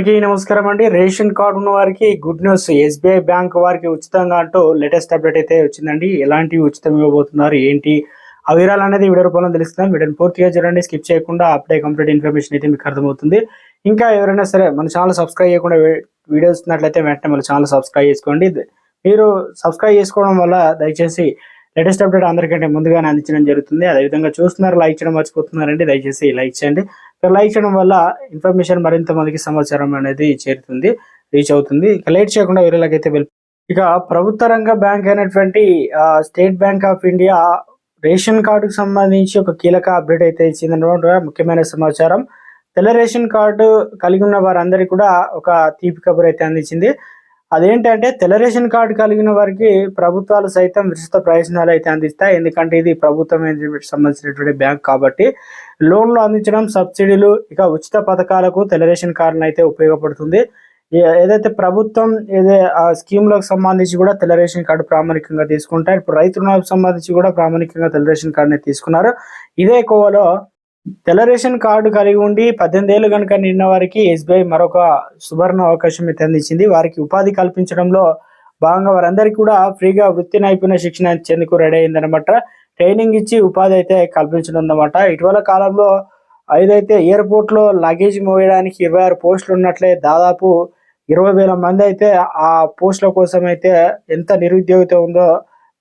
అందరికీ నమస్కారం అండి. రేషన్ కార్డు ఉన్న వారికి గుడ్ న్యూస్. ఎస్బీఐ బ్యాంక్ వారికి ఉచితంగా అంటూ లేటెస్ట్ అప్డేట్ అయితే వచ్చిందండి. ఎలాంటివి ఉచితం ఇవ్వబోతున్నారు? ఏంటి? ఆ వివరాలు అనేది వీడియో రూపంలో తెలుస్తున్నాం. వీడియోని పూర్తిగా చూడండి. స్కిప్ చేయకుండా అప్డే కంప్లీట్ ఇన్ఫర్మేషన్ అయితే మీకు అర్థమవుతుంది. ఇంకా ఎవరైనా సరే మన ఛానల్ సబ్స్క్రైబ్ చేయకుండా వీడియోస్ చూస్తున్నట్లయితే వెంటనే మన ఛానల్ సబ్స్క్రైబ్ చేసుకోండి. మీరు సబ్స్క్రైబ్ చేసుకోవడం వల్ల దయచేసి లేటెస్ట్ అప్డేట్ అందరికంటే ముందుగానే అందించడం జరుగుతుంది. అదేవిధంగా చూస్తున్నారు లైక్ చేయడం మర్చిపోతున్నారండి. దయచేసి లైక్ చేయండి. లైక్ చేయడం వల్ల ఇన్ఫర్మేషన్ మరింత మందికి సమాచారం అనేది చేరుతుంది రీచ్ అవుతుంది. ఇక లేట్ చేయకుండా వీళ్ళకైతే వెళ్ళి ఇక ప్రభుత్వ రంగ బ్యాంక్ అయినటువంటి State Bank of India ration కార్డుకు సంబంధించి ఒక కీలక అప్డేట్ అయితే ఇచ్చిందన్నమాట. ముఖ్యమైన సమాచారం తెల్ల రేషన్ కార్డు కలిగి ఉన్న వారందరికీ కూడా ఒక తీపి కబురు అయితే అందించింది. అదేంటంటే తెల్ల రేషన్ కార్డు కలిగిన వారికి ప్రభుత్వాలు సైతం విస్తృత ప్రయోజనాలు అయితే అందిస్తాయి. ఎందుకంటే ఇది ప్రభుత్వం సంబంధించినటువంటి బ్యాంక్ కాబట్టి లోన్లు అందించడం సబ్సిడీలు ఇక ఉచిత పథకాలకు తెల్ల రేషన్ అయితే ఉపయోగపడుతుంది. ఏదైతే ప్రభుత్వం ఏదే ఆ స్కీమ్లకు సంబంధించి కూడా తెల్ల రేషన్ కార్డు ప్రామాణికంగా తీసుకుంటారు. ఇప్పుడు రైతు రుణాలకు సంబంధించి కూడా ప్రామాణికంగా తెల్ల రేషన్ కార్డుని తీసుకున్నారు. ఇదే కోవలో తెల్ల రేషన్ కార్డు కలిగి ఉండి పద్దెనిమిది ఏళ్ళు కనుక నిన్న వారికి ఎస్బీఐ మరొక సువర్ణ అవకాశం అయితే అందించింది వారికి ఉపాధి కల్పించడంలో భాగంగా వారందరికీ కూడా ఫ్రీగా వృత్తి నైపుణ్య శిక్షణ ఇచ్చేందుకు రెడీ అయిందనమాట ట్రైనింగ్ ఇచ్చి ఉపాధి అయితే కల్పించడం అన్నమాట ఇటీవల కాలంలో ఏదైతే ఎయిర్పోర్ట్లో లగేజ్ మోయడానికి ఇరవై ఆరు పోస్టులు ఉన్నట్లే దాదాపు ఇరవై వేల మంది అయితే ఆ పోస్టుల కోసం అయితే ఎంత నిరుద్యోగిత ఉందో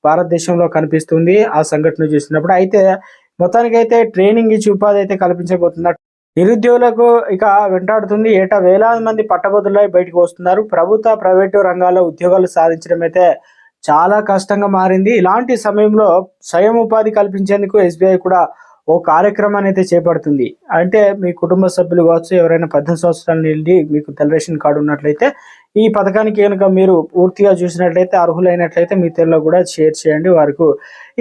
భారతదేశంలో కనిపిస్తుంది ఆ సంఘటన చూసినప్పుడు. అయితే మొత్తానికైతే ట్రైనింగ్ ఇచ్చి ఉపాధి అయితే కల్పించబోతున్నారు. నిరుద్యోగులకు ఇక వెంటాడుతుంది. ఏటా వేలాది మంది పట్టభద్రులై బయటకు వస్తున్నారు. ప్రభుత్వ ప్రైవేటు రంగాల్లో ఉద్యోగాలు సాధించడం అయితే చాలా కష్టంగా మారింది. ఇలాంటి సమయంలో స్వయం ఉపాధి కల్పించేందుకు ఎస్బీఐ కూడా ఓ కార్యక్రమాన్ని అయితే చేపడుతుంది. అంటే మీ కుటుంబ సభ్యులు కావచ్చు ఎవరైనా పద్దెనిమిది సంవత్సరాల నుండి మీకు తెల్ల రేషన్ కార్డు ఉన్నట్లయితే ఈ పథకానికి కనుక మీరు పూర్తిగా చూసినట్లయితే అర్హులైనట్లయితే మీ తెల్లో కూడా షేర్ చేయండి వారికి.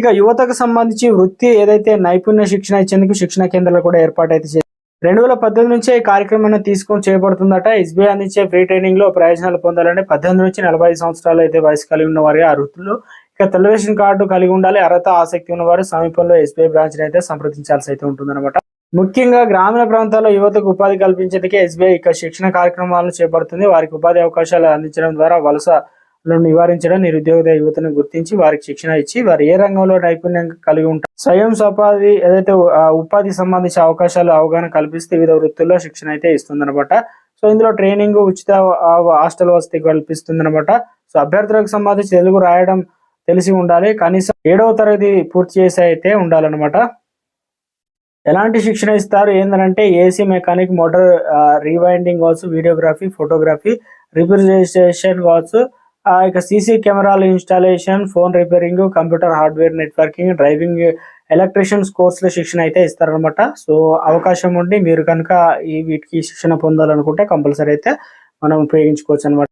ఇక యువతకు సంబంధించి వృత్తి ఏదైతే నైపుణ్య శిక్షణ ఇచ్చేందుకు శిక్షణ కేంద్రాలు కూడా ఏర్పాటు అయితే రెండు వేల పద్దెనిమిది నుంచే ఈ కార్యక్రమాన్ని తీసుకొని చేయబడుతుందట ఎస్బీఐ అందించే ఫ్రీ ట్రైనింగ్లో ప్రయోజనాలు పొందాలంటే పద్దెనిమిది నుంచి నలభై సంవత్సరాలు అయితే వయసు కలిగి ఉన్న వారి అర్హులు ఇక తెల్ల కార్డు కలిగి ఉండాలి అర్హత ఆసక్తి ఉన్నవారు సమీపంలో ఎస్బీఐ బ్రాంచ్ అయితే సంప్రదించాల్సి అయితే ఉంటుందన్నమాట. ముఖ్యంగా గ్రామీణ ప్రాంతాల్లో యువతకు ఉపాధి కల్పించేందుకే ఎస్బీఐ ఇక శిక్షణ కార్యక్రమాలను చేపడుతుంది. వారికి ఉపాధి అవకాశాలు అందించడం ద్వారా వలసలను నివారించడం నిరుద్యోగ యువతను గుర్తించి వారికి శిక్షణ ఇచ్చి వారు ఏ రంగంలో నైపుణ్యం కలిగి ఉంటారు? స్వయం సపాధి ఏదైతే ఉపాధి సంబంధించిన అవకాశాలు అవగాహన కల్పిస్తే వివిధ వృత్తుల్లో శిక్షణ అయితే ఇస్తుందన్నమాట. సో ఇందులో ట్రైనింగ్ ఉచిత హాస్టల్ వసతి కల్పిస్తుందన్నమాట. సో అభ్యర్థులకు సంబంధించి తెలుగు రాయడం తెలిసి ఉండాలి. కనీసం ఏడవ తరగతి పూర్తి చేసి అయితే ఉండాలన్నమాట. ఎలాంటి శిక్షణ ఇస్తారు? ఏంటంటే ఏసీ మెకానిక్ మోటార్ రీవైండింగ్ కావచ్చు వీడియోగ్రఫీ ఫోటోగ్రఫీ రిప్రజెంటేషన్ కావచ్చు ఆ, ఇక సీసీ కెమెరాల installation phone repairing computer hardware networking driving electricians కోర్సులో శిక్షణ అయితే ఇస్తారనమాట సో అవకాశం ఉండి మీరు కనుక ఈ వీటికి శిక్షణ పొందాలనుకుంటే కంపల్సరీ అయితే మనం ఉపయోగించుకోవచ్చు అనమాట